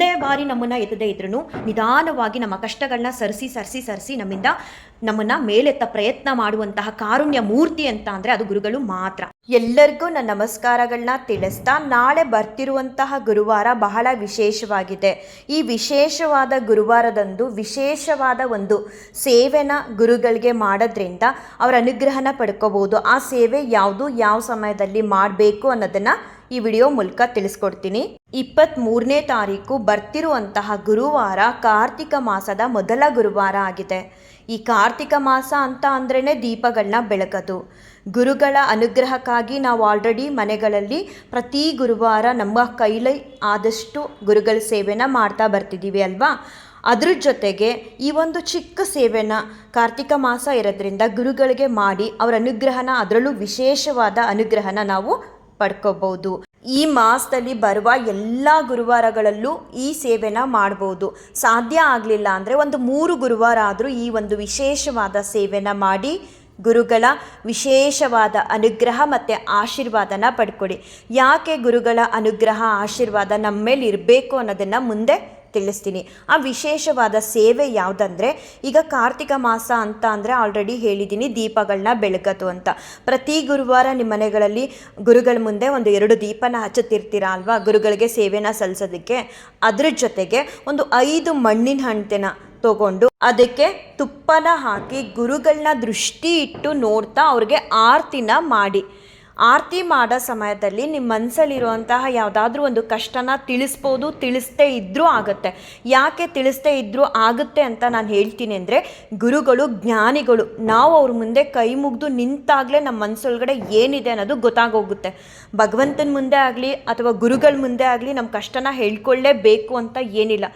ಒಂದೇ ಬಾರಿ ನಮ್ಮನ್ನು ಎತ್ತದೇ ಇದ್ರೂ ನಿಧಾನವಾಗಿ ನಮ್ಮ ಕಷ್ಟಗಳನ್ನ ಸರಿಸಿ ಸರಿಸಿ ಸರಿಸಿ ನಮ್ಮಿಂದ ನಮ್ಮನ್ನ ಮೇಲೆತ್ತ ಪ್ರಯತ್ನ ಮಾಡುವಂತಹ ಕಾರುಣ್ಯ ಮೂರ್ತಿ ಅಂತ ಅಂದರೆ ಅದು ಗುರುಗಳು ಮಾತ್ರ. ಎಲ್ಲರಿಗೂ ನನ್ನ ನಮಸ್ಕಾರಗಳನ್ನ ತಿಳಿಸ್ತಾ ನಾಳೆ ಬರ್ತಿರುವಂತಹ ಗುರುವಾರ ಬಹಳ ವಿಶೇಷವಾಗಿದೆ. ಈ ವಿಶೇಷವಾದ ಗುರುವಾರದಂದು ವಿಶೇಷವಾದ ಒಂದು ಸೇವೆನ ಗುರುಗಳಿಗೆ ಮಾಡೋದ್ರಿಂದ ಅವರ ಅನುಗ್ರಹನ ಪಡ್ಕೋಬೋದು. ಆ ಸೇವೆ ಯಾವುದು, ಯಾವ ಸಮಯದಲ್ಲಿ ಮಾಡಬೇಕು ಅನ್ನೋದನ್ನ ಈ ವಿಡಿಯೋ ಮೂಲಕ ತಿಳಿಸ್ಕೊಡ್ತೀನಿ. ಇಪ್ಪತ್ತ್ ಮೂರನೇ ತಾರೀಕು ಬರ್ತಿರುವಂತಹ ಗುರುವಾರ ಕಾರ್ತಿಕ ಮಾಸದ ಮೊದಲ ಗುರುವಾರ ಆಗಿದೆ. ಈ ಕಾರ್ತಿಕ ಮಾಸ ಅಂತ ಅಂದ್ರೇ ದೀಪಗಳನ್ನ ಬೆಳಕೋದು. ಗುರುಗಳ ಅನುಗ್ರಹಕ್ಕಾಗಿ ನಾವು ಆಲ್ರೆಡಿ ಮನೆಗಳಲ್ಲಿ ಪ್ರತಿ ಗುರುವಾರ ನಮ್ಮ ಕೈಲೈ ಆದಷ್ಟು ಗುರುಗಳ ಸೇವೆನ ಮಾಡ್ತಾ ಬರ್ತಿದ್ದೀವಿ ಅಲ್ವಾ? ಅದ್ರ ಜೊತೆಗೆ ಈ ಒಂದು ಚಿಕ್ಕ ಸೇವೆನ ಕಾರ್ತಿಕ ಮಾಸ ಇರೋದ್ರಿಂದ ಗುರುಗಳಿಗೆ ಮಾಡಿ ಅವರ ಅನುಗ್ರಹನ, ಅದರಲ್ಲೂ ವಿಶೇಷವಾದ ಅನುಗ್ರಹನ ನಾವು ಪಡ್ಕೋಬಹುದು ಈ ಮಾಸದಲ್ಲಿ ಬರುವ ಎಲ್ಲ ಗುರುವಾರಗಳಲ್ಲೂ ಈ ಸೇವೆನ ಮಾಡ್ಬೋದು. ಸಾಧ್ಯ ಆಗಲಿಲ್ಲ ಅಂದರೆ ಒಂದು ಮೂರು ಗುರುವಾರ ಆದರೂ ಈ ಒಂದು ವಿಶೇಷವಾದ ಸೇವೆನ ಮಾಡಿ ಗುರುಗಳ ವಿಶೇಷವಾದ ಅನುಗ್ರಹ ಮತ್ತು ಆಶೀರ್ವಾದನ ಪಡ್ಕೊಳ್ಳಿ ಯಾಕೆ ಗುರುಗಳ ಅನುಗ್ರಹ, ಆಶೀರ್ವಾದ ನಮ್ಮ ಮೇಲೆ ಇರಬೇಕು ಅನ್ನೋದನ್ನು ಮುಂದೆ ತಿಳಿಸ್ತೀನಿ. ಆ ವಿಶೇಷವಾದ ಸೇವೆ ಯಾವುದಂದ್ರೆ, ಈಗ ಕಾರ್ತಿಕ ಮಾಸ ಅಂತ ಅಂದರೆ ಆಲ್ರೆಡಿ ಹೇಳಿದ್ದೀನಿ ದೀಪಗಳನ್ನ ಬೆಳಗದು ಅಂತ. ಪ್ರತಿ ಗುರುವಾರ ನಿಮ್ಮ ಮನೆಗಳಲ್ಲಿ ಗುರುಗಳ ಮುಂದೆ ಒಂದು ಎರಡು ದೀಪನ ಹಚ್ಚುತ್ತಿರ್ತೀರ ಅಲ್ವಾ? ಗುರುಗಳಿಗೆ ಸೇವೆನ ಸಲ್ಲಿಸೋದಕ್ಕೆ ಅದ್ರ ಜೊತೆಗೆ ಒಂದು ಐದು ಮಣ್ಣಿನ ಹಣ್ತೆನ ತಗೊಂಡು ಅದಕ್ಕೆ ತುಪ್ಪನ ಹಾಕಿ ಗುರುಗಳನ್ನ ದೃಷ್ಟಿ ಇಟ್ಟು ನೋಡ್ತಾ ಅವ್ರಿಗೆ ಆರತಿನ ಮಾಡಿ. ಆರತಿ ಮಾಡೋ ಸಮಯದಲ್ಲಿ ನಿಮ್ಮ ಮನಸ್ಸಲ್ಲಿರುವಂತಹ ಯಾವುದಾದ್ರೂ ಒಂದು ಕಷ್ಟನ ತಿಳಿಸ್ಬೋದು ತಿಳಿಸ್ತೇ ಇದ್ದರೂ ಆಗುತ್ತೆ. ಯಾಕೆ ತಿಳಿಸ್ತೇ ಇದ್ದರೂ ಆಗುತ್ತೆ ಅಂತ ನಾನು ಹೇಳ್ತೀನಿ ಅಂದರೆ, ಗುರುಗಳು, ಜ್ಞಾನಿಗಳು, ನಾವು ಅವ್ರ ಮುಂದೆ ಕೈ ಮುಗಿದು ನಿಂತಾಗಲೇ ನಮ್ಮ ಮನಸ್ಸೊಳಗಡೆ ಏನಿದೆ ಅನ್ನೋದು ಗೊತ್ತಾಗೋಗುತ್ತೆ. ಭಗವಂತನ ಮುಂದೆ ಆಗಲಿ ಅಥವಾ ಗುರುಗಳ ಮುಂದೆ ಆಗಲಿ ನಮ್ಮ ಕಷ್ಟನ ಹೇಳ್ಕೊಳ್ಳೇಬೇಕು ಅಂತ ಏನಿಲ್ಲ.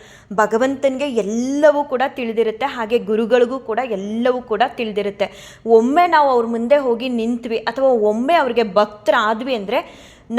ಭಗವಂತನಿಗೆ ಎಲ್ಲವೂ ಕೂಡ ತಿಳಿದಿರುತ್ತೆ, ಹಾಗೆ ಗುರುಗಳಿಗೂ ಕೂಡ ಎಲ್ಲವೂ ಕೂಡ ತಿಳಿದಿರುತ್ತೆ. ಒಮ್ಮೆ ನಾವು ಅವ್ರ ಮುಂದೆ ಹೋಗಿ ನಿಂತ್ವಿ ಅಥವಾ ಒಮ್ಮೆ ಅವ್ರಿಗೆ ಭಕ್ತರಾದ್ವಿ ಅಂದರೆ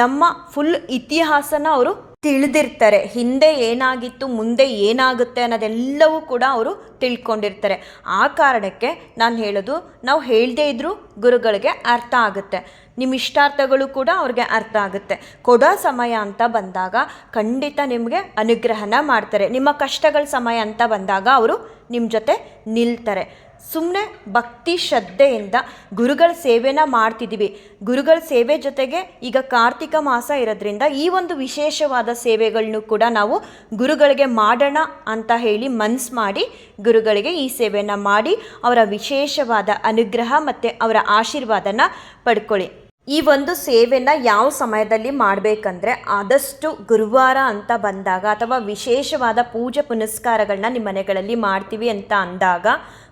ನಮ್ಮ ಫುಲ್ ಇತಿಹಾಸನ ಅವರು ತಿಳಿದಿರ್ತಾರೆ. ಹಿಂದೆ ಏನಾಗಿತ್ತು, ಮುಂದೆ ಏನಾಗುತ್ತೆ ಅನ್ನೋದೆಲ್ಲವೂ ಕೂಡ ಅವರು ತಿಳ್ಕೊಂಡಿರ್ತಾರೆ. ಆ ಕಾರಣಕ್ಕೆ ನಾನು ಹೇಳೋದು, ನಾವು ಹೇಳದೇ ಇದ್ದರೂ ಗುರುಗಳಿಗೆ ಅರ್ಥ ಆಗುತ್ತೆ. ನಿಮ್ಮ ಇಷ್ಟಾರ್ಥಗಳು ಕೂಡ ಅವ್ರಿಗೆ ಅರ್ಥ ಆಗುತ್ತೆ. ಕೊಡೋ ಸಮಯ ಅಂತ ಬಂದಾಗ ಖಂಡಿತ ನಿಮಗೆ ಅನುಗ್ರಹನ ಮಾಡ್ತಾರೆ. ನಿಮ್ಮ ಕಷ್ಟಗಳ ಸಮಯ ಅಂತ ಬಂದಾಗ ಅವರು ನಿಮ್ಮ ಜೊತೆ ನಿಲ್ತಾರೆ. ಸುಮ್ಮನೆ ಭಕ್ತಿ ಶ್ರದ್ಧೆಯಿಂದ ಗುರುಗಳ ಸೇವೆನ ಮಾಡ್ತಿದ್ದೀವಿ. ಗುರುಗಳ ಸೇವೆ ಜೊತೆಗೆ ಈಗ ಕಾರ್ತಿಕ ಮಾಸ ಇರೋದ್ರಿಂದ ಈ ಒಂದು ವಿಶೇಷವಾದ ಸೇವೆಗಳನ್ನು ಕೂಡ ನಾವು ಗುರುಗಳಿಗೆ ಮಾಡೋಣ ಅಂತ ಹೇಳಿ ಮನ್ಸು ಮಾಡಿ ಗುರುಗಳಿಗೆ ಈ ಸೇವೆಯನ್ನು ಮಾಡಿ ಅವರ ವಿಶೇಷವಾದ ಅನುಗ್ರಹ ಮತ್ತು ಅವರ ಆಶೀರ್ವಾದನ ಪಡ್ಕೊಳ್ಳಿ. ಈ ಒಂದು ಸೇವೆನ ಯಾವ ಸಮಯದಲ್ಲಿ ಮಾಡಬೇಕಂದ್ರೆ ಆದಷ್ಟು ಗುರುವಾರ ಅಂತ ಬಂದಾಗ ಅಥವಾ ವಿಶೇಷವಾದ ಪೂಜೆ ಪುನಸ್ಕಾರಗಳನ್ನ ನಿಮ್ಮ ಮನೆಗಳಲ್ಲಿ ಮಾಡ್ತೀವಿ ಅಂತ ಅಂದಾಗ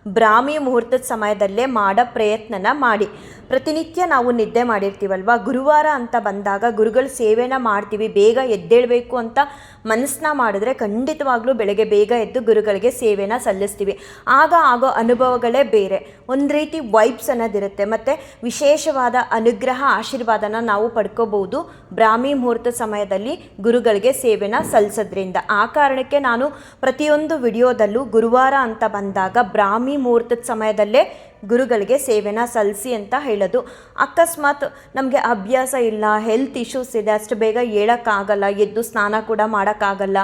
ಬ್ರಾಹ್ಮಿ ಮುಹೂರ್ತದ ಸಮಯದಲ್ಲೇ ಮಾಡೋ ಪ್ರಯತ್ನನ ಮಾಡಿ. ಪ್ರತಿನಿತ್ಯ ನಾವು ನಿದ್ದೆ ಮಾಡಿರ್ತೀವಲ್ವ? ಗುರುವಾರ ಅಂತ ಬಂದಾಗ ಗುರುಗಳ ಸೇವೆನ ಮಾಡ್ತೀವಿ, ಬೇಗ ಎದ್ದೇಳಬೇಕು ಅಂತ ಮನಸ್ಸನ್ನ ಮಾಡಿದ್ರೆ ಖಂಡಿತವಾಗ್ಲೂ ಬೆಳಗ್ಗೆ ಬೇಗ ಎದ್ದು ಗುರುಗಳಿಗೆ ಸೇವೆನ ಸಲ್ಲಿಸ್ತೀವಿ. ಆಗ ಆಗೋ ಅನುಭವಗಳೇ ಬೇರೆ. ಒಂದು ರೀತಿ ವೈಬ್ಸ್ ಅನ್ನೋದಿರುತ್ತೆ. ಮತ್ತು ವಿಶೇಷವಾದ ಅನುಗ್ರಹ ಆಶೀರ್ವಾದನ ನಾವು ಪಡ್ಕೋಬಹುದು ಬ್ರಾಹ್ಮಿ ಮುಹೂರ್ತ ಸಮಯದಲ್ಲಿ ಗುರುಗಳಿಗೆ ಸೇವೆನ ಸಲ್ಲಿಸೋದ್ರಿಂದ. ಆ ಕಾರಣಕ್ಕೆ ನಾನು ಪ್ರತಿಯೊಂದು ವಿಡಿಯೋದಲ್ಲೂ ಗುರುವಾರ ಅಂತ ಬಂದಾಗ ಬ್ರಾಹ್ಮಿ ಮುಹೂರ್ತದ ಸಮಯದಲ್ಲೇ ಗುರುಗಳಿಗೆ ಸೇವೆನ ಸಲ್ಲಿಸಿ ಅಂತ ಹೇಳೋದು. ಅಕಸ್ಮಾತ್ ನಮಗೆ ಅಭ್ಯಾಸ ಇಲ್ಲ ಹೆಲ್ತ್ ಇಶ್ಯೂಸ್ ಇದೆ, ಅಷ್ಟು ಬೇಗ ಹೇಳೋಕ್ಕಾಗಲ್ಲ, ಎದ್ದು ಸ್ನಾನ ಕೂಡ ಮಾಡೋಕ್ಕಾಗಲ್ಲ,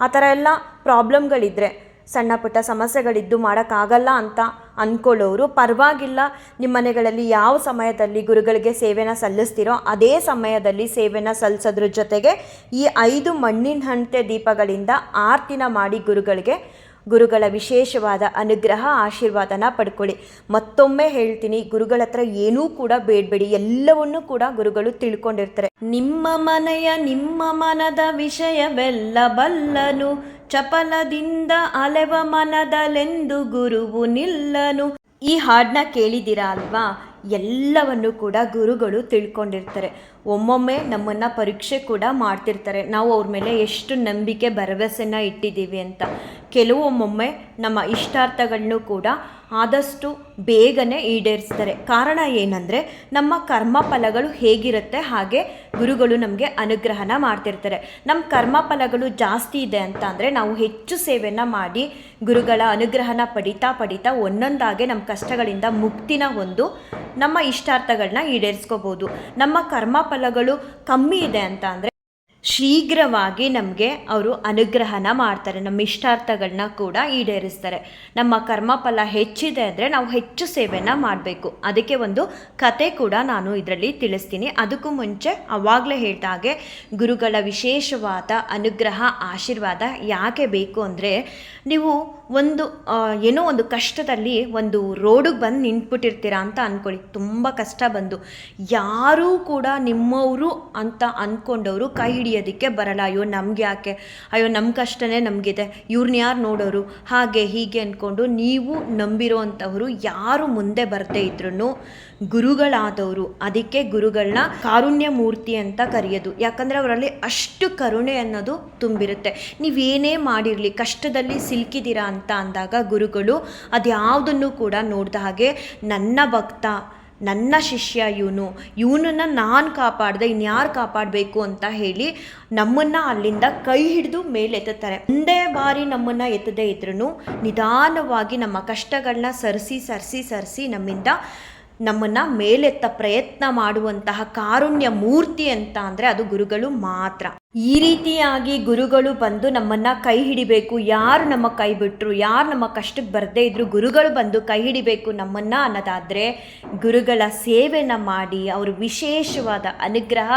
ಆ ಥರ ಎಲ್ಲ ಪ್ರಾಬ್ಲಮ್ಗಳಿದ್ದರೆ ಸಣ್ಣ ಪುಟ್ಟ ಸಮಸ್ಯೆಗಳಿದ್ದು ಮಾಡೋಕ್ಕಾಗಲ್ಲ ಅಂತ ಅಂದ್ಕೊಳ್ಳೋರು ಪರವಾಗಿಲ್ಲ ನಿಮ್ಮ ಮನೆಗಳಲ್ಲಿ ಯಾವ ಸಮಯದಲ್ಲಿ ಗುರುಗಳಿಗೆ ಸೇವೆನ ಸಲ್ಲಿಸ್ತೀರೋ ಅದೇ ಸಮಯದಲ್ಲಿ ಸೇವೆನ ಸಲ್ಲಿಸೋದ್ರ ಜೊತೆಗೆ ಈ ಐದು ಮಣ್ಣಿನ ಹಂತೆ ದೀಪಗಳಿಂದ ಆರ್ತಿನ ಮಾಡಿ ಗುರುಗಳಿಗೆ, ಗುರುಗಳ ವಿಶೇಷವಾದ ಅನುಗ್ರಹ, ಆಶೀರ್ವಾದನ ಪಡ್ಕೊಳ್ಳಿ. ಮತ್ತೊಮ್ಮೆ ಹೇಳ್ತೀನಿ, ಗುರುಗಳ ಹತ್ರ ಏನೂ ಕೂಡ ಬೇಡಬೇಡಿ. ಎಲ್ಲವನ್ನೂ ಕೂಡ ಗುರುಗಳು ತಿಳ್ಕೊಂಡಿರ್ತಾರೆ. ನಿಮ್ಮ ಮನೆಯ, ನಿಮ್ಮ ಮನದ ವಿಷಯವೆಲ್ಲ ಬಲ್ಲನು. ಚಪಲದಿಂದ ಅಲೆವ ಮನದಲೆಂದು ಗುರುವು ನಿಲ್ಲನು. ಈ ಹಾಡನ್ನ ಕೇಳಿದ್ದೀರಾ ಅಲ್ವಾ? ಎಲ್ಲವನ್ನು ಕೂಡ ಗುರುಗಳು ತಿಳ್ಕೊಂಡಿರ್ತಾರೆ. ಒಮ್ಮೊಮ್ಮೆ ನಮ್ಮನ್ನ ಪರೀಕ್ಷೆ ಕೂಡ ಮಾಡ್ತಿರ್ತಾರೆ. ನಾವು ಅವ್ರ ಮೇಲೆ ಎಷ್ಟು ನಂಬಿಕೆ, ಭರವಸೆನ ಇಟ್ಟಿದ್ದೀವಿ ಅಂತ. ಕೆಲವೊಮ್ಮೊಮ್ಮೆ ನಮ್ಮ ಇಷ್ಟಾರ್ಥಗಳನ್ನು ಕೂಡ ಆದಷ್ಟು ಬೇಗನೆ ಈಡೇರಿಸ್ತಾರೆ. ಕಾರಣ ಏನಂದರೆ, ನಮ್ಮ ಕರ್ಮ ಫಲಗಳು ಹೇಗಿರುತ್ತೆ ಹಾಗೆ ಗುರುಗಳು ನಮಗೆ ಅನುಗ್ರಹನ ಮಾಡ್ತಿರ್ತಾರೆ. ನಮ್ಮ ಕರ್ಮ ಫಲಗಳು ಜಾಸ್ತಿ ಇದೆ ಅಂತ ನಾವು ಹೆಚ್ಚು ಸೇವೆಯನ್ನು ಮಾಡಿ ಗುರುಗಳ ಅನುಗ್ರಹನ ಪಡಿತಾ ಪಡಿತಾ ಒಂದೊಂದಾಗೆ ನಮ್ಮ ಕಷ್ಟಗಳಿಂದ ಮುಕ್ತಿನ ಹೊಂದು ನಮ್ಮ ಇಷ್ಟಾರ್ಥಗಳನ್ನ ಈಡೇರಿಸ್ಕೋಬೋದು. ನಮ್ಮ ಕರ್ಮ ಫಲಗಳು ಕಮ್ಮಿ ಇದೆ ಅಂತ ಅಂದರೆ ಶೀಘ್ರವಾಗಿ ನಮಗೆ ಅವರು ಅನುಗ್ರಹನ ಮಾಡ್ತಾರೆ, ನಮ್ಮ ಇಷ್ಟಾರ್ಥಗಳನ್ನ ಕೂಡ ಈಡೇರಿಸ್ತಾರೆ. ನಮ್ಮ ಕರ್ಮಫಲ ಹೆಚ್ಚಿದೆ ಅಂದರೆ ನಾವು ಹೆಚ್ಚು ಸೇವೆನ ಮಾಡಬೇಕು. ಅದಕ್ಕೆ ಒಂದು ಕತೆ ಕೂಡ ನಾನು ಇದರಲ್ಲಿ ತಿಳಿಸ್ತೀನಿ. ಅದಕ್ಕೂ ಮುಂಚೆ ಅವಾಗಲೇ ಹೇಳ್ದ ಹಾಗೆ ಗುರುಗಳ ವಿಶೇಷವಾದ ಅನುಗ್ರಹ, ಆಶೀರ್ವಾದ ಯಾಕೆ ಬೇಕು ಅಂದರೆ, ನೀವು ಒಂದು ಏನೋ ಒಂದು ಕಷ್ಟದಲ್ಲಿ ಒಂದು ರೋಡಿಗೆ ಬಂದು ನಿಂತ್ಬಿಟ್ಟಿರ್ತೀರಾ ಅಂತ ಅಂದ್ಕೊಳ್ಳಿ ತುಂಬ ಕಷ್ಟ ಬಂದು. ಯಾರೂ ಕೂಡ ನಿಮ್ಮವರು ಅಂತ ಅಂದ್ಕೊಂಡವರು ಕೈ ಹಿಡಿಯೋದಕ್ಕೆ ಬರಲ್ಲ. ಅಯ್ಯೋ, ನಮ್ಗೆ ಯಾಕೆ? ಅಯ್ಯೋ ನಮ್ಮ ಕಷ್ಟನೇ ನಮಗಿದೆ. ಇವ್ರನ್ನ ಯಾರು ನೋಡೋರು? ಹಾಗೆ ಹೀಗೆ ಅಂದ್ಕೊಂಡು ನೀವು ನಂಬಿರೋ ಅಂಥವರು ಯಾರು ಮುಂದೆ ಬರ್ತೇ ಇದ್ರೂ ಗುರುಗಳಾದವರು. ಅದಕ್ಕೆ ಗುರುಗಳನ್ನ ಕಾರುಣ್ಯ ಮೂರ್ತಿ ಅಂತ ಕರೆಯೋದು. ಯಾಕಂದರೆ ಅವರಲ್ಲಿ ಅಷ್ಟು ಕರುಣೆ ಅನ್ನೋದು ತುಂಬಿರುತ್ತೆ. ನೀವೇನೇ ಮಾಡಿರಲಿ, ಕಷ್ಟದಲ್ಲಿ ಸಿಲುಕಿದ್ದೀರಾ ಅಂತ ಅಂದಾಗ ಗುರುಗಳು ಅದ್ಯಾವುದನ್ನು ಕೂಡ ನೋಡ್ದ ಹಾಗೆ ನನ್ನ ಭಕ್ತ, ನನ್ನ ಶಿಷ್ಯ ಇವನು, ಇವನನ್ನು ನಾನು ಕಾಪಾಡಿದೆ, ಇನ್ಯಾರು ಕಾಪಾಡಬೇಕು ಅಂತ ಹೇಳಿ ನಮ್ಮನ್ನು ಅಲ್ಲಿಂದ ಕೈ ಹಿಡಿದು ಮೇಲೆ ಎತ್ತುತ್ತಾರೆ ಒಂದೇ ಬಾರಿ ನಮ್ಮನ್ನು ಎತ್ತದೇ ಇದ್ರೂ ನಿಧಾನವಾಗಿ ನಮ್ಮ ಕಷ್ಟಗಳನ್ನ ಸರಿಸಿ ಸರಿಸಿ ಸರಿಸಿ ನಮ್ಮಿಂದ ನಮ್ಮನ್ನು ಮೇಲೆತ್ತ ಪ್ರಯತ್ನ ಮಾಡುವಂತಹ ಕಾರುಣ್ಯ ಮೂರ್ತಿ ಅಂತ ಅಂದರೆ ಅದು ಗುರುಗಳು ಮಾತ್ರ. ಈ ರೀತಿಯಾಗಿ ಗುರುಗಳು ಬಂದು ನಮ್ಮನ್ನು ಕೈ ಹಿಡಿಬೇಕು. ಯಾರು ನಮ್ಮ ಕೈ ಬಿಟ್ಟರು ಯಾರು ನಮ್ಮ ಕಷ್ಟಕ್ಕೆ ಬರದೇ ಇದ್ರು ಗುರುಗಳು ಬಂದು ಕೈ ಹಿಡಿಬೇಕು ನಮ್ಮನ್ನು ಅನ್ನೋದಾದರೆ ಗುರುಗಳ ಸೇವೆನ ಮಾಡಿ, ಅವರು ವಿಶೇಷವಾದ ಅನುಗ್ರಹ,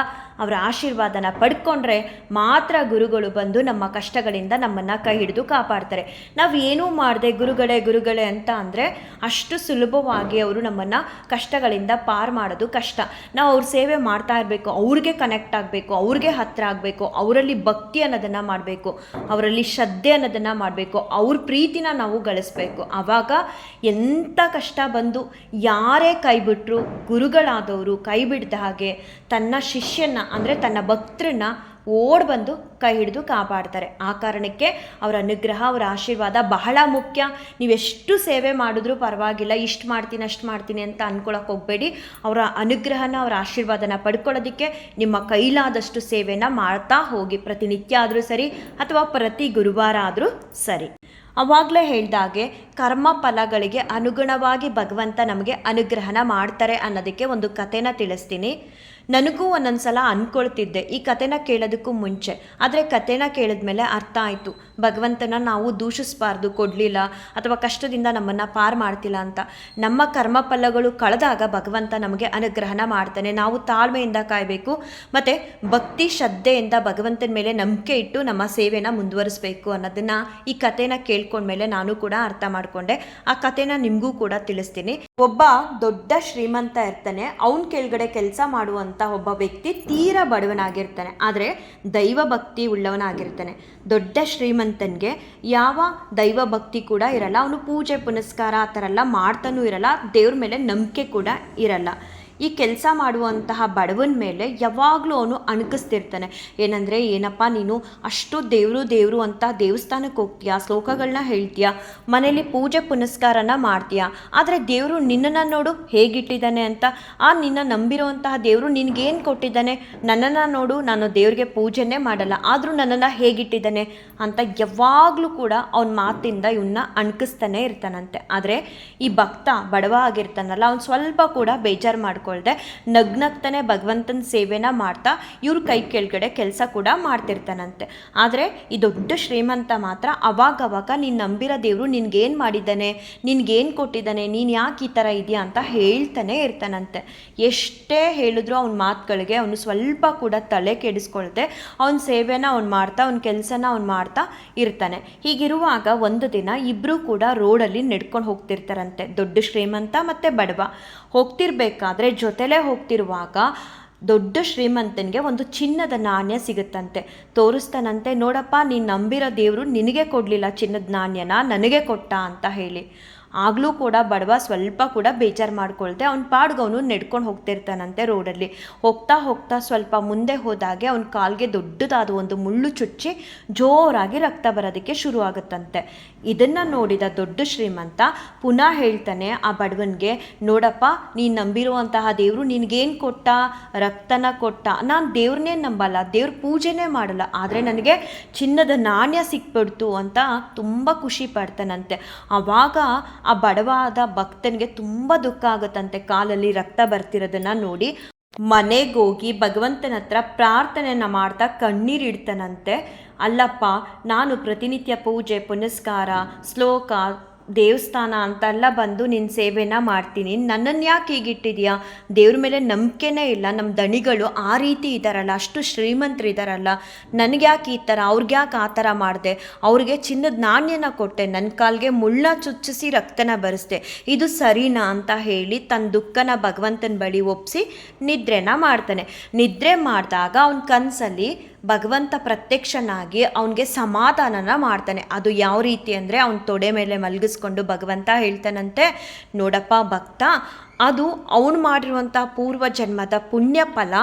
ಅವರ ಆಶೀರ್ವಾದನ ಪಡ್ಕೊಂಡ್ರೆ ಮಾತ್ರ ಗುರುಗಳು ಬಂದು ನಮ್ಮ ಕಷ್ಟಗಳಿಂದ ನಮ್ಮನ್ನು ಕೈ ಹಿಡಿದು ಕಾಪಾಡ್ತಾರೆ. ನಾವು ಏನೂ ಮಾಡಿದೆ ಗುರುಗಳೇ ಗುರುಗಳೇ ಅಂತ ಅಂದರೆ ಅಷ್ಟು ಸುಲಭವಾಗಿ ಅವರು ನಮ್ಮನ್ನು ಕಷ್ಟಗಳಿಂದ ಪಾರು ಮಾಡೋದು ಕಷ್ಟ. ನಾವು ಅವ್ರ ಸೇವೆ ಮಾಡ್ತಾ ಇರಬೇಕು, ಅವ್ರಿಗೆ ಕನೆಕ್ಟ್ ಆಗಬೇಕು, ಅವ್ರಿಗೆ ಹತ್ತಿರ ಆಗಬೇಕು ಅವರಲ್ಲಿ ಭಕ್ತಿ ಅನ್ನೋದನ್ನು ಮಾಡಬೇಕು, ಅವರಲ್ಲಿ ಶ್ರದ್ಧೆ ಅನ್ನೋದನ್ನು ಮಾಡಬೇಕು, ಅವ್ರ ಪ್ರೀತಿನ ನಾವು ಗಳಿಸ್ಬೇಕು. ಆವಾಗ ಎಂಥ ಕಷ್ಟ ಬಂದು ಯಾರೇ ಕೈ ಬಿಟ್ಟರು ಗುರುಗಳಾದವರು ಕೈ ಬಿಡ್ದ ಹಾಗೆ ತನ್ನ ಶಿಷ್ಯನ ಅಂದರೆ ತನ್ನ ಭಕ್ತರನ್ನ ಓಡ್ ಬಂದು ಕೈ ಹಿಡಿದು ಕಾಪಾಡ್ತಾರೆ. ಆ ಕಾರಣಕ್ಕೆ ಅವರ ಅನುಗ್ರಹ, ಅವರ ಆಶೀರ್ವಾದ ಬಹಳ ಮುಖ್ಯ. ನೀವೆಷ್ಟು ಸೇವೆ ಮಾಡಿದ್ರೂ ಪರವಾಗಿಲ್ಲ. ಇಷ್ಟು ಮಾಡ್ತೀನಿ, ಅಷ್ಟು ಮಾಡ್ತೀನಿ ಅಂತ ಅಂದ್ಕೊಳಕ್ಕೆ ಹೋಗಬೇಡಿ. ಅವರ ಅನುಗ್ರಹನ, ಅವರ ಆಶೀರ್ವಾದನ ಪಡ್ಕೊಳ್ಳೋದಕ್ಕೆ ನಿಮ್ಮ ಕೈಲಾದಷ್ಟು ಸೇವೆನ ಮಾಡ್ತಾ ಹೋಗಿ. ಪ್ರತಿನಿತ್ಯ ಆದರೂ ಸರಿ ಅಥವಾ ಪ್ರತಿ ಗುರುವಾರ ಆದರೂ ಸರಿ. ಅವಾಗಲೇ ಹೇಳಿದಾಗೆ ಕರ್ಮ ಫಲಗಳಿಗೆ ಅನುಗುಣವಾಗಿ ಭಗವಂತ ನಮಗೆ ಅನುಗ್ರಹನ ಮಾಡ್ತಾರೆ ಅನ್ನೋದಕ್ಕೆ ಒಂದು ಕಥೆನ ತಿಳಿಸ್ತೀನಿ. ನನಗೂ ಒಂದೊಂದು ಸಲ ಅಂದ್ಕೊಳ್ತಿದ್ದೆ ಈ ಕತೆನ ಕೇಳೋದಕ್ಕೂ ಮುಂಚೆ. ಆದರೆ ಕತೆನ ಕೇಳಿದ್ಮೇಲೆ ಅರ್ಥ ಆಯಿತು. ಭಗವಂತನ ನಾವು ದೂಷಿಸಬಾರ್ದು, ಕೊಡಲಿಲ್ಲ ಅಥವಾ ಕಷ್ಟದಿಂದ ನಮ್ಮನ್ನು ಪಾರು ಮಾಡ್ತಿಲ್ಲ ಅಂತ. ನಮ್ಮ ಕರ್ಮ ಫಲಗಳು ಕಳೆದಾಗ ಭಗವಂತ ನಮಗೆ ಅನುಗ್ರಹಣ ಮಾಡ್ತಾನೆ. ನಾವು ತಾಳ್ಮೆಯಿಂದ ಕಾಯಬೇಕು, ಮತ್ತು ಭಕ್ತಿ ಶ್ರದ್ಧೆಯಿಂದ ಭಗವಂತನ ಮೇಲೆ ನಂಬಿಕೆ ಇಟ್ಟು ನಮ್ಮ ಸೇವೆನ ಮುಂದುವರಿಸಬೇಕು ಅನ್ನೋದನ್ನು ಈ ಕಥೆನ ಕೇಳ್ಕೊಂಡ್ಮೇಲೆ ನಾನು ಕೂಡ ಅರ್ಥ ಮಾಡಿಕೊಂಡೆ. ಆ ಕಥೆನ ನಿಮಗೂ ಕೂಡ ತಿಳಿಸ್ತೀನಿ. ಒಬ್ಬ ದೊಡ್ಡ ಶ್ರೀಮಂತ ಇರ್ತಾನೆ. ಅವನ ಕೆಳಗಡೆ ಕೆಲಸ ಮಾಡುವಂಥ ಒಬ್ಬ ವ್ಯಕ್ತಿ ತೀರಾ ಬಡವನಾಗಿರ್ತಾನೆ. ಆದರೆ ದೈವ ಭಕ್ತಿ ಉಳ್ಳವನಾಗಿರ್ತಾನೆ. ದೊಡ್ಡ ಶ್ರೀಮಂತನಿಗೆ ಯಾವ ದೈವ ಭಕ್ತಿ ಕೂಡ ಇರಲ್ಲ. ಅವನು ಪೂಜೆ, ಪುನಸ್ಕಾರ ಆ ಥರ ಎಲ್ಲ ಮಾಡ್ತಾನೂ ಇರಲ್ಲ. ದೇವ್ರ ಮೇಲೆ ನಂಬಿಕೆ ಕೂಡ ಇರಲ್ಲ. ಈ ಕೆಲಸ ಮಾಡುವಂತಹ ಬಡವನ ಮೇಲೆ ಯಾವಾಗಲೂ ಅವನು ಅಣಕಿಸ್ತಿರ್ತಾನೆ. ಏನಂದರೆ, ಏನಪ್ಪ, ನೀನು ಅಷ್ಟು ದೇವರು ದೇವರು ಅಂತ ದೇವಸ್ಥಾನಕ್ಕೆ ಹೋಗ್ತೀಯಾ? ಶ್ಲೋಕಗಳನ್ನ ಹೇಳ್ತೀಯಾ? ಮನೇಲಿ ಪೂಜೆ ಪುನಸ್ಕಾರನ ಮಾಡ್ತೀಯಾ? ಆದರೆ ದೇವರು ನಿನ್ನನ್ನು ನೋಡು ಹೇಗಿಟ್ಟಿದ್ದಾನೆ ಅಂತ. ಆ ನಿನ್ನ ನಂಬಿರುವಂತಹ ದೇವರು ನಿನಗೇನು ಕೊಟ್ಟಿದ್ದಾನೆ? ನನ್ನನ್ನು ನೋಡು, ನಾನು ದೇವ್ರಿಗೆ ಪೂಜೆನೇ ಮಾಡಲ್ಲ. ಆದರೂ ನನ್ನನ್ನು ಹೇಗಿಟ್ಟಿದ್ದಾನೆ? ಅಂತ ಯಾವಾಗಲೂ ಕೂಡ ಅವನ ಮಾತಿಂದ ಇವನ್ನ ಅಣಕಿಸ್ತಾನೆ ಇರ್ತಾನಂತೆ. ಆದರೆ ಈ ಭಕ್ತ ಬಡವ ಆಗಿರ್ತಾನಲ್ಲ, ಅವ್ನು ಸ್ವಲ್ಪ ಕೂಡ ಬೇಜಾರು ಮಾಡ್ಕೊಳ್ದೆ ನಗ್ನಗ್ತಾನೆ ಭಗವಂತನ ಸೇವೆನ ಮಾಡ್ತಾ ಇವ್ರ ಕೈ ಕೆಳಗಡೆ ಕೆಲಸ ಕೂಡ ಮಾಡ್ತಿರ್ತಾನಂತೆ. ಆದರೆ ಈ ದೊಡ್ಡ ಶ್ರೀಮಂತ ಮಾತ್ರ ಅವಾಗವಾಗ ನೀನು ನಂಬಿರೋ ದೇವರು ನಿನ್ಗೇನು ಮಾಡಿದ್ದಾನೆ? ನಿನ್ಗೇನು ಕೊಟ್ಟಿದ್ದಾನೆ? ನೀನು ಯಾಕೆ ಈ ಥರ ಇದೆಯಾ ಅಂತ ಹೇಳ್ತಾನೆ ಇರ್ತಾನಂತೆ. ಎಷ್ಟೇ ಹೇಳಿದ್ರು ಅವನ ಮಾತುಗಳಿಗೆ ಅವನು ಸ್ವಲ್ಪ ಕೂಡ ತಲೆ ಕೆಡಿಸ್ಕೊಳ್ದೆ ಅವನ ಸೇವೆನ ಅವ್ನು ಮಾಡ್ತಾ, ಅವ್ನ ಕೆಲಸನ ಅವ್ನು ಮಾಡ್ತಾ ಇರ್ತಾನೆ. ಹೀಗಿರುವಾಗ ಒಂದು ದಿನ ಇಬ್ಬರು ಕೂಡ ರೋಡಲ್ಲಿ ನಡ್ಕೊಂಡು ಹೋಗ್ತಿರ್ತಾರಂತೆ. ದೊಡ್ಡ ಶ್ರೀಮಂತ ಮತ್ತು ಬಡವ. ಹೋಗ್ತಿರ್ಬೇಕಾದ್ರೆ ಜೊತೆಲೇ ಹೋಗ್ತಿರುವಾಗ ದೊಡ್ಡ ಶ್ರೀಮಂತನಿಗೆ ಒಂದು ಚಿನ್ನದ ನಾಣ್ಯ ಸಿಗುತ್ತಂತೆ. ತೋರಿಸ್ತಾನಂತೆ, ನೋಡಪ್ಪ, ನೀನು ನಂಬಿರೋ ದೇವರು ನಿನಗೆ ಕೊಡಲಿಲ್ಲ ಚಿನ್ನದ ನಾಣ್ಯನ, ನನಗೆ ಕೊಟ್ಟ ಅಂತ ಹೇಳಿ. ಆಗಲೂ ಕೂಡ ಬಡವ ಸ್ವಲ್ಪ ಕೂಡ ಬೇಜಾರು ಮಾಡ್ಕೊಳ್ತೆ ಅವ್ನ ಪಾಡ್ಗೆ ನೆಡ್ಕೊಂಡು ನಡ್ಕೊಂಡು ಹೋಗ್ತಿರ್ತಾನಂತೆ ರೋಡಲ್ಲಿ. ಹೋಗ್ತಾ ಹೋಗ್ತಾ ಸ್ವಲ್ಪ ಮುಂದೆ ಹೋದಾಗೆ ಅವನ ಕಾಲ್ಗೆ ದೊಡ್ಡದಾದ ಒಂದು ಮುಳ್ಳು ಚುಚ್ಚಿ ಜೋರಾಗಿ ರಕ್ತ ಬರೋದಕ್ಕೆ ಶುರು ಆಗುತ್ತಂತೆ. ಇದನ್ನು ನೋಡಿದ ದೊಡ್ಡ ಶ್ರೀಮಂತ ಪುನಃ ಹೇಳ್ತಾನೆ, ಆ ಬಡವನಿಗೆ, ನೋಡಪ್ಪ, ನೀನು ನಂಬಿರುವಂತಹ ದೇವರು ನಿನಗೇನು ಕೊಟ್ಟ? ರಕ್ತನ ಕೊಟ್ಟ? ನಾನು ದೇವ್ರನ್ನೇ ನಂಬಲ್ಲ, ದೇವ್ರ ಪೂಜೆನೇ ಮಾಡಲ್ಲ. ಆದರೆ ನನಗೆ ಚಿನ್ನದ ನಾಣ್ಯ ಸಿಕ್ಬಿಡ್ತು ಅಂತ ತುಂಬ ಖುಷಿ ಪಡ್ತಾನಂತೆ. ಆವಾಗ ಆ ಬಡವಾದ ಭಕ್ತನಿಗೆ ತುಂಬ ದುಃಖ ಆಗುತ್ತಂತೆ. ಕಾಲಲ್ಲಿ ರಕ್ತ ಬರ್ತಿರೋದನ್ನ ನೋಡಿ ಮನೆಗೋಗಿ ಭಗವಂತನ ಹತ್ರ ಪ್ರಾರ್ಥನೆಯನ್ನು ಮಾಡ್ತಾ ಕಣ್ಣೀರಿಡ್ತಾನಂತೆ ಅಲ್ಲಪ್ಪ, ನಾನು ಪ್ರತಿನಿತ್ಯ ಪೂಜೆ, ಪುನಸ್ಕಾರ, ಶ್ಲೋಕ ದೇವಸ್ಥಾನ ಅಂತೆಲ್ಲ ಬಂದು ನಿನ್ನ ಸೇವೆನ ಮಾಡ್ತೀನಿ. ನನ್ನನ್ನು ಯಾಕೆ ಹೀಗಿಟ್ಟಿದ್ಯಾ? ದೇವ್ರ ಮೇಲೆ ನಂಬಿಕೆನೇ ಇಲ್ಲ. ನಮ್ಮ ದಣಿಗಳು ಆ ರೀತಿ ಇದ್ದಾರಲ್ಲ ಅಷ್ಟು ಶ್ರೀಮಂತರು ಇದ್ದಾರಲ್ಲ ನನಗೆ ಯಾಕೆ ಈ ಥರ ಅವ್ರಿಗೆ ಯಾಕೆ ಆ ಥರ ಮಾಡಿದೆ? ಅವ್ರಿಗೆ ಚಿನ್ನದ ನಾಣ್ಯನ ಕೊಟ್ಟೆ ನನ್ನ ಕಾಲ್ಗೆ ಮುಳ್ಳ ಚುಚ್ಚಿಸಿ ರಕ್ತನ ಬರೆಸ್ದೆ. ಇದು ಸರಿನಾ ಅಂತ ಹೇಳಿ ತನ್ನ ದುಃಖನ ಭಗವಂತನ ಬಳಿ ಒಪ್ಪಿಸಿ ನಿದ್ರೆನ ಮಾಡ್ತಾನೆ. ನಿದ್ರೆ ಮಾಡಿದಾಗ ಅವನ ಕನಸಲ್ಲಿ ಭಗವಂತ ಪ್ರತ್ಯಕ್ಷನಾಗಿ ಅವನಿಗೆ ಸಮಾಧಾನನ ಮಾಡ್ತಾನೆ. ಅದು ಯಾವ ರೀತಿ ಅಂದರೆ ಅವನ ತೊಡೆ ಮೇಲೆ ಮಲಗಿಸ್ಕೊಂಡು ಭಗವಂತ ಹೇಳ್ತಾನಂತೆ, ನೋಡಪ್ಪ ಭಕ್ತ, ಅದು ಅವನು ಮಾಡಿರುವಂಥ ಪೂರ್ವ ಜನ್ಮದ ಪುಣ್ಯ ಫಲ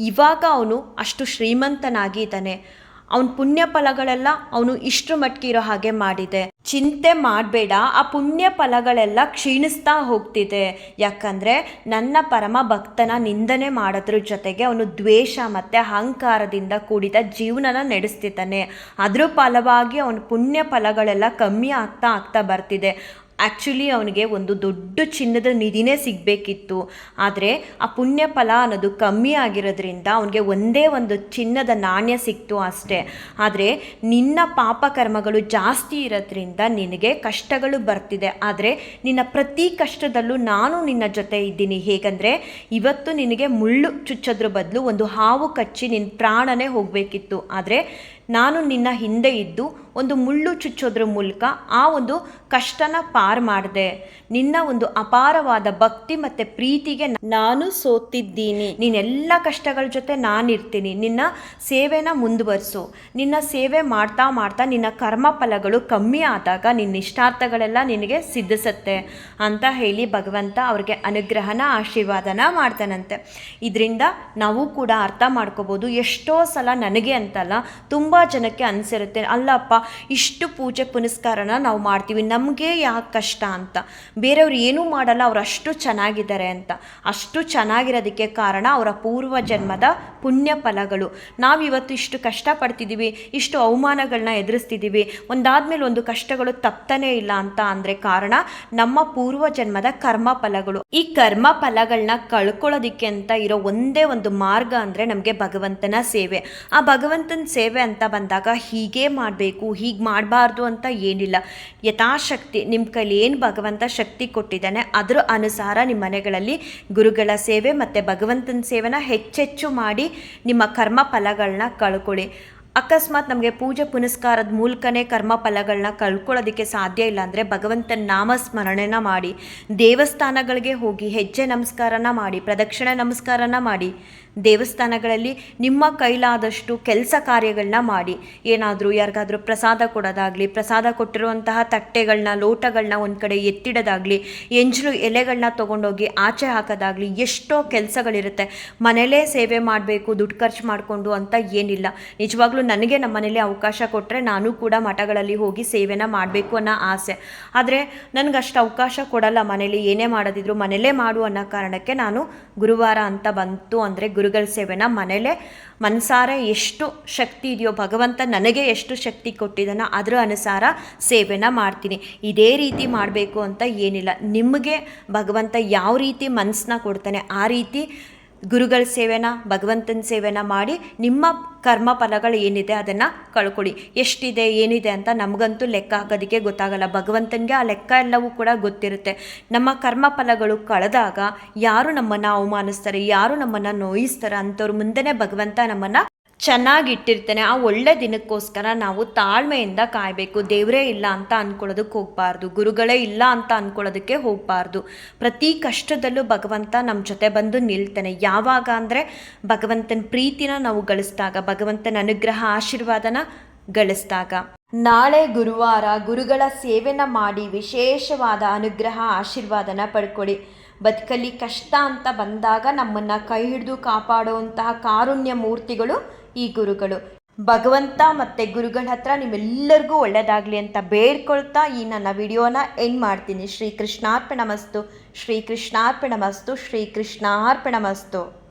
ಇವಾಗ ಅವನು ಅಷ್ಟು ಶ್ರೀಮಂತನಾಗಿ ಇದ್ದಾನೆ. ಅವನ ಪುಣ್ಯ ಫಲಗಳೆಲ್ಲ ಅವನು ಇಷ್ಟು ಮಟ್ಟಿಗೆ ಇರೋ ಹಾಗೆ ಮಾಡಿದೆ. ಚಿಂತೆ ಮಾಡಬೇಡ, ಆ ಪುಣ್ಯ ಫಲಗಳೆಲ್ಲ ಕ್ಷೀಣಿಸ್ತಾ ಹೋಗ್ತಿದೆ. ಯಾಕಂದರೆ ನನ್ನ ಪರಮ ಭಕ್ತನ ನಿಂದನೆ ಮಾಡೋದ್ರ ಜೊತೆಗೆ ಅವನು ದ್ವೇಷ ಮತ್ತು ಅಹಂಕಾರದಿಂದ ಕೂಡಿದ ಜೀವನನ ನಡೆಸ್ತಿದ್ದಾನೆ. ಅದ್ರ ಫಲವಾಗಿ ಅವನ ಪುಣ್ಯ ಫಲಗಳೆಲ್ಲ ಕಮ್ಮಿ ಆಗ್ತಾ ಆಗ್ತಾ ಬರ್ತಿದೆ. ಆ್ಯಕ್ಚುಲಿ ಅವನಿಗೆ ಒಂದು ದೊಡ್ಡ ಚಿನ್ನದ ನಿಧಿನೇ ಸಿಗಬೇಕಿತ್ತು. ಆದರೆ ಆ ಪುಣ್ಯ ಫಲ ಅನ್ನೋದು ಕಮ್ಮಿ ಆಗಿರೋದ್ರಿಂದ ಅವನಿಗೆ ಒಂದೇ ಒಂದು ಚಿನ್ನದ ನಾಣ್ಯ ಸಿಕ್ತು ಅಷ್ಟೇ. ಆದರೆ ನಿನ್ನ ಪಾಪ ಕರ್ಮಗಳು ಜಾಸ್ತಿ ಇರೋದ್ರಿಂದ ನಿನಗೆ ಕಷ್ಟಗಳು ಬರ್ತಿದೆ. ಆದರೆ ನಿನ್ನ ಪ್ರತಿ ಕಷ್ಟದಲ್ಲೂ ನಾನು ನಿನ್ನ ಜೊತೆ ಇದ್ದೀನಿ. ಹೇಗಂದರೆ ಇವತ್ತು ನಿನಗೆ ಮುಳ್ಳು ಚುಚ್ಚೋದ್ರ ಬದಲು ಒಂದು ಹಾವು ಕಚ್ಚಿ ನಿನ್ನ ಪ್ರಾಣನೇ ಹೋಗಬೇಕಿತ್ತು. ಆದರೆ ನಾನು ನಿನ್ನ ಹಿಂದೆ ಇದ್ದು ಒಂದು ಮುಳ್ಳು ಚುಚ್ಚೋದ್ರ ಮೂಲಕ ಆ ಒಂದು ಕಷ್ಟನ ಪಾರ್ ಮಾಡಿದೆ. ನಿನ್ನ ಒಂದು ಅಪಾರವಾದ ಭಕ್ತಿ ಮತ್ತು ಪ್ರೀತಿಗೆ ನಾನು ಸೋತಿದ್ದೀನಿ. ನೀನೆಲ್ಲ ಕಷ್ಟಗಳ ಜೊತೆ ನಾನಿರ್ತೀನಿ. ನಿನ್ನ ಸೇವೆನ ಮುಂದುವರಿಸು. ನಿನ್ನ ಸೇವೆ ಮಾಡ್ತಾ ಮಾಡ್ತಾ ನಿನ್ನ ಕರ್ಮ ಫಲಗಳು ಕಮ್ಮಿ ಆದಾಗ ನಿನ್ನ ಇಷ್ಟಾರ್ಥಗಳೆಲ್ಲ ನಿನಗೆ ಸಿದ್ಧಿಸುತ್ತೆ ಅಂತ ಹೇಳಿ ಭಗವಂತ ಅವ್ರಿಗೆ ಅನುಗ್ರಹನ, ಆಶೀರ್ವಾದನ ಮಾಡ್ತಾನಂತೆ. ಇದರಿಂದ ನಾವು ಕೂಡ ಅರ್ಥ ಮಾಡ್ಕೋಬೋದು. ಎಷ್ಟೋ ಸಲ ನನಗೆ ಅಂತಲ್ಲ, ತುಂಬ ಜನಕ್ಕೆ ಅನಿಸಿರುತ್ತೆ, ಅಲ್ಲಪ್ಪ, ಇಷ್ಟು ಪೂಜೆ ಪುನಸ್ಕಾರನ ನಾವು ಮಾಡ್ತೀವಿ, ನಮಗೆ ಯಾಕೆ ಕಷ್ಟ ಅಂತ? ಬೇರೆಯವ್ರು ಏನೂ ಮಾಡಲ್ಲ, ಅವ್ರು ಅಷ್ಟು ಚೆನ್ನಾಗಿದ್ದಾರೆ ಅಂತ. ಅಷ್ಟು ಚೆನ್ನಾಗಿರೋದಕ್ಕೆ ಕಾರಣ ಅವರ ಪೂರ್ವ ಜನ್ಮದ ಪುಣ್ಯ ಫಲಗಳು. ನಾವಿವತ್ತು ಇಷ್ಟು ಕಷ್ಟಪಡ್ತಿದ್ದೀವಿ ಇಷ್ಟು ಅವಮಾನಗಳನ್ನ ಎದುರಿಸ್ತಿದ್ದೀವಿ ಒಂದಾದ್ಮೇಲೆ ಒಂದು ಕಷ್ಟಗಳು ತಪ್ತಾನೇ ಇಲ್ಲ ಅಂತ ಅಂದರೆ ಕಾರಣ ನಮ್ಮ ಪೂರ್ವ ಜನ್ಮದ ಕರ್ಮ ಫಲಗಳು. ಈ ಕರ್ಮ ಫಲಗಳನ್ನ ಕಳ್ಕೊಳ್ಳೋದಿಕ್ಕೆ ಅಂತ ಇರೋ ಒಂದೇ ಒಂದು ಮಾರ್ಗ ಅಂದರೆ ನಮಗೆ ಭಗವಂತನ ಸೇವೆ. ಆ ಭಗವಂತನ ಸೇವೆ ಅಂತ ಬಂದಾಗ ಹೀಗೆ ಮಾಡಬೇಕು, ಹೀಗೆ ಮಾಡಬಾರ್ದು ಅಂತ ಏನಿಲ್ಲ. ಯಥಾಶಕ್ತಿ ನಿಮ್ಮ ಕೈಲಿ ಏನು ಭಗವಂತ ಶಕ್ತಿ ಕೊಟ್ಟಿದ್ದಾನೆ, ಅದರ ಅನುಸಾರ ನಿಮ್ಮ ಮನೆಗಳಲ್ಲಿ ಗುರುಗಳ ಸೇವೆ ಮತ್ತು ಭಗವಂತನ ಸೇವೆನ ಹೆಚ್ಚೆಚ್ಚು ಮಾಡಿ ನಿಮ್ಮ ಕರ್ಮ ಫಲಗಳನ್ನ ಕಳ್ಕೊಳ್ಳಿ. ಅಕಸ್ಮಾತ್ ನಮಗೆ ಪೂಜೆ ಪುನಸ್ಕಾರದ ಮೂಲಕನೇ ಕರ್ಮ ಫಲಗಳನ್ನ ಕಳ್ಕೊಳ್ಳೋದಕ್ಕೆ ಸಾಧ್ಯ ಇಲ್ಲ ಅಂದರೆ ಭಗವಂತನ ನಾಮಸ್ಮರಣೆನ ಮಾಡಿ, ದೇವಸ್ಥಾನಗಳಿಗೆ ಹೋಗಿ ಹೆಜ್ಜೆ ನಮಸ್ಕಾರನ ಮಾಡಿ, ಪ್ರದಕ್ಷಿಣೆ ನಮಸ್ಕಾರನ ಮಾಡಿ ದೇವಸ್ಥಾನಗಳಲ್ಲಿ ನಿಮ್ಮ ಕೈಲಾದಷ್ಟು ಕೆಲಸ ಕಾರ್ಯಗಳನ್ನ ಮಾಡಿ. ಏನಾದರೂ ಯಾರಿಗಾದರೂ ಪ್ರಸಾದ ಕೊಡೋದಾಗಲಿ, ಪ್ರಸಾದ ಕೊಟ್ಟಿರುವಂತಹ ತಟ್ಟೆಗಳನ್ನ ಲೋಟಗಳನ್ನ ಒಂದು ಕಡೆ ಎತ್ತಿಡೋದಾಗಲಿ, ಎಂಜಲು ಎಲೆಗಳನ್ನ ತೊಗೊಂಡೋಗಿ ಆಚೆ ಹಾಕೋದಾಗಲಿ ಎಷ್ಟೋ ಕೆಲಸಗಳಿರುತ್ತೆ. ಮನೇಲೇ ಸೇವೆ ಮಾಡಬೇಕು, ದುಡ್ಡು ಖರ್ಚು ಮಾಡಿಕೊಂಡು ಅಂತ ಏನಿಲ್ಲ. ನಿಜವಾಗ್ಲೂ ನನಗೆ ನಮ್ಮ ಮನೇಲಿ ಅವಕಾಶ ಕೊಟ್ಟರೆ ನಾನು ಕೂಡ ಮಠಗಳಲ್ಲಿ ಹೋಗಿ ಸೇವೆನ ಮಾಡಬೇಕು ಅನ್ನೋ ಆಸೆ. ಆದರೆ ನನಗಷ್ಟು ಅವಕಾಶ ಕೊಡಲ್ಲ ಮನೇಲಿ ಏನೇ ಮಾಡೋದಿದ್ರು ಮನೇಲೇ ಮಾಡು ಅನ್ನೋ ಕಾರಣಕ್ಕೆ ನಾನು ಗುರುವಾರ ಅಂತ ಬಂತು ಅಂದರೆ ಗುರುಗಳ ಸೇವೆನ ಮನೇಲೇ ಮನಸಾರೆ ಎಷ್ಟು ಶಕ್ತಿ ಇದೆಯೋ, ಭಗವಂತ ನನಗೆ ಎಷ್ಟು ಶಕ್ತಿ ಕೊಟ್ಟಿದ್ದಾನೋ ಅದರ ಅನುಸಾರ ಸೇವೆನ ಮಾಡ್ತೀನಿ. ಇದೇ ರೀತಿ ಮಾಡಬೇಕು ಅಂತ ಏನಿಲ್ಲ. ನಿಮಗೆ ಭಗವಂತ ಯಾವ ರೀತಿ ಮನಸ್ಸನ್ನ ಕೊಡ್ತಾನೆ, ಆ ರೀತಿ ಗುರುಗಳ ಸೇವೆನ, ಭಗವಂತನ ಸೇವೆನ ಮಾಡಿ ನಿಮ್ಮ ಕರ್ಮ ಫಲಗಳು ಏನಿದೆ ಅದನ್ನು ಕಳ್ಕೊಳ್ಳಿ ಎಷ್ಟಿದೆ, ಏನಿದೆ ಅಂತ ನಮಗಂತೂ ಲೆಕ್ಕ ಹಾಕೋದಕ್ಕೆ ಗೊತ್ತಾಗಲ್ಲ. ಭಗವಂತನಿಗೆ ಆ ಲೆಕ್ಕ ಎಲ್ಲವೂ ಕೂಡ ಗೊತ್ತಿರುತ್ತೆ. ನಮ್ಮ ಕರ್ಮ ಫಲಗಳು ಕಳೆದಾಗ ಯಾರು ನಮ್ಮನ್ನು ಅವಮಾನಿಸ್ತಾರೆ, ಯಾರು ನಮ್ಮನ್ನು ನೋಯಿಸ್ತಾರೆ ಅಂಥವ್ರ ಮುಂದೆನೇ ಭಗವಂತ ನಮ್ಮನ್ನು ಚೆನ್ನಾಗಿಟ್ಟಿರ್ತಾನೆ, ಆ ಒಳ್ಳೆ ದಿನಕ್ಕೋಸ್ಕರ ನಾವು ತಾಳ್ಮೆಯಿಂದ ಕಾಯಬೇಕು. ದೇವರೇ ಇಲ್ಲ ಅಂತ ಅಂದ್ಕೊಳ್ಳೋದಕ್ಕೆ ಹೋಗಬಾರ್ದು. ಗುರುಗಳೇ ಇಲ್ಲ ಅಂತ ಅಂದ್ಕೊಳ್ಳೋದಕ್ಕೆ ಹೋಗಬಾರ್ದು. ಪ್ರತಿ ಕಷ್ಟದಲ್ಲೂ ಭಗವಂತ ನಮ್ಮ ಜೊತೆ ಬಂದು ನಿಲ್ತಾನೆ. ಯಾವಾಗ ಅಂದರೆ ಭಗವಂತನ ಪ್ರೀತಿನ ನಾವು ಗಳಿಸಿದಾಗ, ಭಗವಂತನ ಅನುಗ್ರಹ ಆಶೀರ್ವಾದನ ಗಳಿಸಿದಾಗ. ನಾಳೆ ಗುರುವಾರ ಗುರುಗಳ ಸೇವೆನ ಮಾಡಿ ವಿಶೇಷವಾದ ಅನುಗ್ರಹ ಆಶೀರ್ವಾದನ ಪಡ್ಕೊಳ್ಳಿ. ಬದುಕಲ್ಲಿ ಕಷ್ಟ ಅಂತ ಬಂದಾಗ ನಮ್ಮನ್ನು ಕೈ ಹಿಡಿದು ಕಾಪಾಡುವಂತಹ ಕಾರುಣ್ಯ ಮೂರ್ತಿಗಳು ಈ ಗುರುಗಳು. ಭಗವಂತ ಮತ್ತು ಗುರುಗಳ ಹತ್ರ ನಿಮ್ಮೆಲ್ಲರಿಗೂ ಒಳ್ಳೆಯದಾಗಲಿ ಅಂತ ಬೇಡ್ಕೊಳ್ತಾ ಈ ನನ್ನ ವಿಡಿಯೋನ ಎಂಡ್ ಮಾಡ್ತೀನಿ. ಶ್ರೀ ಕೃಷ್ಣಾರ್ಪಣ ಮಸ್ತು ಶ್ರೀ ಕೃಷ್ಣಾರ್ಪಣ ಮಸ್ತು ಶ್ರೀ ಕೃಷ್ಣಾರ್ಪಣ ಮಸ್ತು